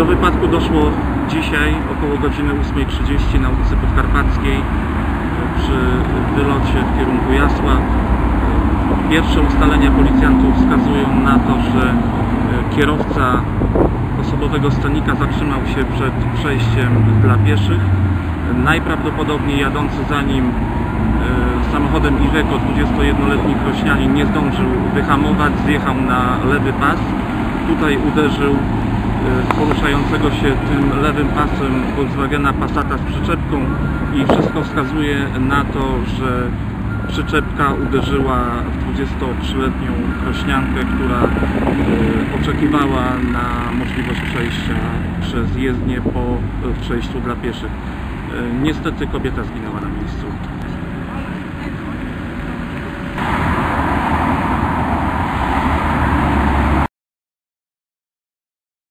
Doszło dzisiaj około godziny 8.30 na ulicy Podkarpackiej e, przy wylocie w kierunku Jasła. E, Pierwsze ustalenia policjantów wskazują na to, że e, kierowca osobowego stanika zatrzymał się przed przejściem dla pieszych. Najprawdopodobniej jadący za nim samochodem Iveco 21-letni krośnianin nie zdążył wyhamować, zjechał na lewy pas. Tutaj uderzył poruszającego się tym lewym pasem Volkswagena Passata z przyczepką i wszystko wskazuje na to, że przyczepka uderzyła w 23-letnią krośniankę, która e, oczekiwała na możliwość przejścia przez jezdnię po przejściu dla pieszych. E, Niestety kobieta zginęła na